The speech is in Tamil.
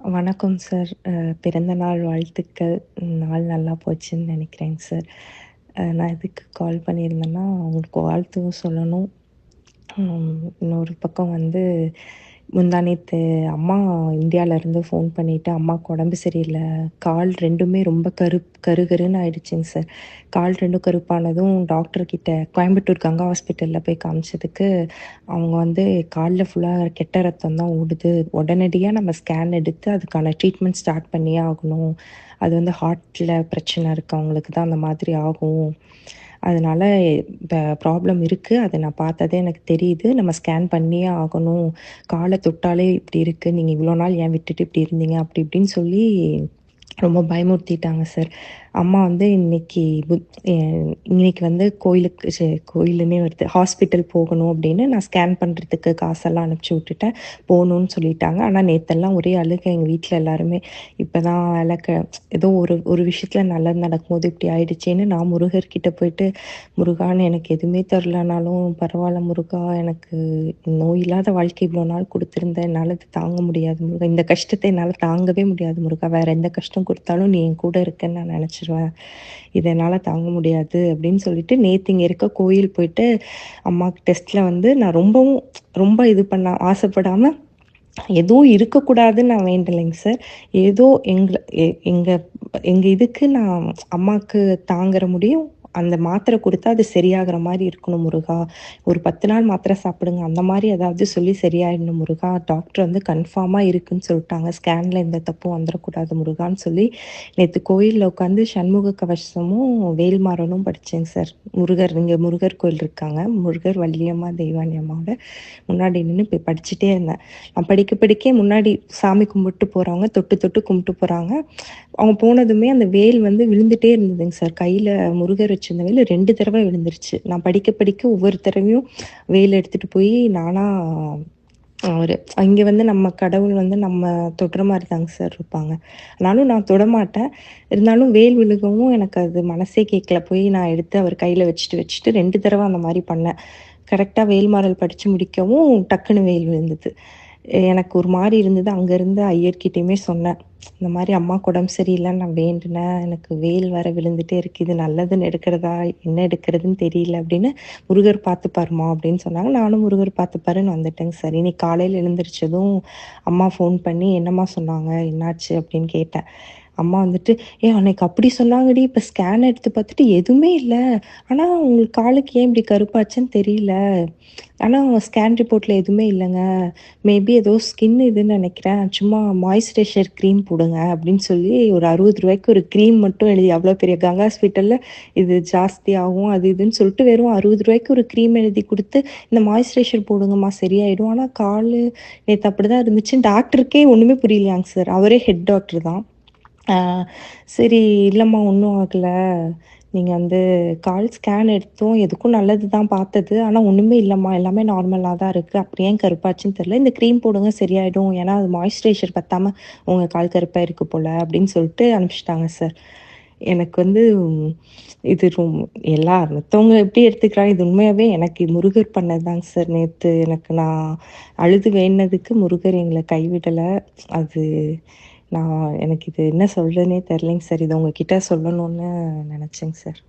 வணக்கம் சார். பிறந்த பிறந்தநாள் வாழ்த்துக்கள். நாள் நல்லா போச்சுன்னு நினைக்கிறேங்க சார். நான் எதுக்கு கால் பண்ணியிருந்தேன்னா, உங்களுக்கு வாழ்த்தும் சொல்லணும். இன்னொரு பக்கம் வந்து முந்தா நேற்று அம்மா இந்தியாவிலேருந்து ஃபோன் பண்ணிவிட்டு அம்மாவுக்கு உடம்பு சரியில்லை கால் ரெண்டுமே ரொம்ப கருப் கருகருன்னு ஆயிடுச்சுங்க சார். கால் ரெண்டும் கருப்பானதும் டாக்டர்கிட்ட கோயம்புத்தூர் கங்கா ஹாஸ்பிட்டலில் போய் காமிச்சதுக்கு, அவங்க வந்து காலில் ஃபுல்லாக கெட்ட ரத்தம் தான் ஓடுது. உடனடியாக நம்ம ஸ்கேன் எடுத்து அதுக்கான ட்ரீட்மெண்ட் ஸ்டார்ட் பண்ணியே ஆகணும். அது வந்து ஹார்ட்டில் பிரச்சனை இருக்கவங்களுக்கு தான் அந்த மாதிரி ஆகும். அதனால் இப்போ ப்ராப்ளம் இருக்குது அதை நான் பார்த்ததே எனக்கு தெரியுது. நம்ம ஸ்கேன் பண்ணியே ஆகணும். காலை தொட்டாலே இப்படி இருக்குது நீங்கள் இவ்வளோ நாள் ஏன் விட்டுட்டு இப்படி இருந்தீங்க? அப்படி இப்படின்னு சொல்லி ரொம்ப பயமுறுத்திட்டாங்க சார். அம்மா வந்து இன்னைக்கு இன்னைக்கு வந்து கோயிலுக்கு ச்சே கோயிலுன்னே வருது. ஹாஸ்பிட்டல் போகணும் அப்படின்னு நான் ஸ்கேன் பண்ணுறதுக்கு காசெல்லாம் அனுப்பிச்சி விட்டுட்டேன். போகணும்னு சொல்லிட்டாங்க. ஆனால் நேத்தெல்லாம் ஒரே அழுகை எங்கள் வீட்டில் எல்லாருமே. இப்போ தான் வேலை விளக்க ஏதோ ஒரு ஒரு விஷயத்தில் நல்லது நடக்கும்போது இப்படி ஆயிடுச்சேன்னு நான் முருகர்கிட்ட போயிட்டு, முருகான்னு எனக்கு எதுவுமே தெரிலனாலும் பரவாயில்ல முருகா, எனக்கு நோய் இல்லாத வாழ்க்கை இவ்வளோ நாள் கொடுத்துருந்தேன் என்னால் இது தாங்க முடியாது முருகா. இந்த கஷ்டத்தை என்னால் தாங்கவே முடியாது முருகா. வேற எந்த கஷ்டம் கொடுத்தாலும் நீ என் கூட இருக்கேன்னு நான் ஆரம்பிச்சிருவேன் இத என்னால் தாங்க முடியாது அப்படின்னு சொல்லிட்டு, நேற்று இங்கே இருக்க கோயில் போயிட்டு அம்மாவுக்கு டெஸ்ட்டில் வந்து நான் ரொம்பவும் ரொம்ப இது பண்ண ஆசைப்படாமல் எதுவும் இருக்கக்கூடாதுன்னு நான் வேண்டலைங்க சார். ஏதோ எங்களை எ எங்கள் இதுக்கு நான் அம்மாவுக்கு தாங்குற முடியும். அந்த மாத்திரை கொடுத்தா அது சரியாகிற மாதிரி இருக்கணும் முருகா. ஒரு 10 நாள் மாத்திரை சாப்பிடுங்க. அந்த மாதிரி ஏதாவது சொல்லி சரியாயிடணும் முருகா. டாக்டர் வந்து கன்ஃபார்மாக இருக்குன்னு சொல்லிட்டாங்க ஸ்கேனில் எந்த தப்பும் வந்துடக்கூடாது முருகான்னு சொல்லி, நேற்று கோயிலில் உட்காந்து சண்முக கவசமும், வேல்மாறனும் படித்தேங்க சார். முருகர் இங்கே முருகர் கோயில் இருக்காங்க. முருகர், வள்ளியம்மா, தெய்வானை அம்மாவோட முன்னாடி நின்று போய் படிச்சுட்டே இருந்தேன். நான் படிக்க படிக்க முன்னாடி சாமி கும்பிட்டு போகிறவங்க தொட்டு தொட்டு கும்பிட்டு போகிறாங்க அவங்க போனதுமே அந்த வேல் வந்து விழுந்துட்டே இருந்ததுங்க சார். கையில் முருகர் வச்சிருந்த வேலை ரெண்டு தடவை விழுந்துருச்சு. நான் படிக்க படிக்க ஒவ்வொரு தடவையும் வேலை எடுத்துகிட்டு போய் நானாக ஒரு இங்கே வந்து நம்ம கடவுள் வந்து நம்ம தொடுற மாதிரி தாங்க சார் இருப்பாங்க. ஆனாலும் நான் தொடமாட்டேன். இருந்தாலும் வேல் விழுகவும் எனக்கு அது மனசே கேட்கல. போய் நான் எடுத்து அவர் கையில் வச்சுட்டு வச்சுட்டு ரெண்டு தடவை அந்த மாதிரி பண்ணேன். கரெக்டாக வேல்மாறல் படித்து முடிக்கவும் டக்குன்னு வேல் விழுந்தது. எனக்கு ஒரு மாதிரி இருந்தது. அங்கேருந்து ஐயர்கிட்டையுமே சொன்னேன். இந்த மாதிரி அம்மா உடம்பு சரியில்லை நான் வேண்டினேன் எனக்கு வேல் வர விழுந்துட்டே இருக்கு. இது நல்லதுன்னு எடுக்கிறதா? என்ன எடுக்கிறதுன்னு தெரியல அப்படின்னு. முருகர் பார்த்துப்பாரும்மா அப்படின்னு சொன்னாங்க. நானும் முருகர் பார்த்துப்பாருன்னு வந்துட்டேங்க சார். இன்னைக்கு காலையில் எழுந்திரிச்சதும் அம்மா ஃபோன் பண்ணி, "என்னம்மா சொன்னாங்க? என்னாச்சு?" அப்படின்னு கேட்டேன். அம்மா வந்துட்டு, ஏ அன்னைக்கு அப்படி சொன்னாங்கடி. இப்போ ஸ்கேன் எடுத்து பார்த்துட்டு எதுவுமே இல்லை ஆனால் உங்களுக்கு காலுக்கு ஏன் இப்படி கருப்பாச்சுன்னு தெரியல. ஆனா ஸ்கேன் ரிப்போர்ட்டில் எதுவுமே இல்லைங்க மேபி ஏதோ ஸ்கின் இதுன்னு நினைக்கிறேன் சும்மா மாய்ஸ்சரைசர் க்ரீம் போடுங்க." அப்படின்னு சொல்லி ஒரு அறுபது ரூபாய்க்கு ஒரு க்ரீம் மட்டும் எழுதி அவ்வளோ பெரிய கங்கா ஹாஸ்பிட்டலில் இது ஜாஸ்தி ஆகும். அது இதுன்னு சொல்லிட்டு வெறும் அறுபது ரூபாய்க்கு ஒரு க்ரீம் எழுதி கொடுத்து "இந்த மாய்ஸ்சரைசர் போடுங்கம்மா சரியாயிடும்." ஆனால் கால் நேற்று அப்படி அப்படிதான் இருந்துச்சு. டாக்டருக்கே ஒன்றுமே புரியலையாங்க சார். அவரே ஹெட் டாக்டர் தான். சரி இல்லைம்மா ஒன்றும் ஆகலை நீங்கள் வந்து கால் ஸ்கேன் எடுத்தோம். எதுக்கும் நல்லது தான் பார்த்தது. ஆனால் ஒன்றுமே இல்லைம்மா எல்லாமே நார்மலாக தான் இருக்குது அப்படியே ஏன் கருப்பாச்சுன்னு தெரியல. இந்த க்ரீம் போடுங்க சரியாயிடும். ஏன்னா அது மாய்ஸ்சரைசர் பற்றாமல் உங்கள் கால் கருப்பாக இருக்குது போல் அப்படின்னு சொல்லிட்டு அனுப்பிச்சிட்டாங்க சார். எனக்கு வந்து இது ரூம் எல்லா மற்றவங்க எப்படி எடுத்துக்கிறாங்க, இது உண்மையாகவே எனக்கு முருகர் பண்ணதாங்க சார். நேற்று எனக்கு நான் அழுது வேணதுக்கு முருகர் எங்களை கைவிடலை அது நான் எனக்கு இது என்ன சொல்கிறதுனே தெரிலிங்க சார். இது உங்ககிட்ட சொல்லணும்னு நினச்சேங்க சார்.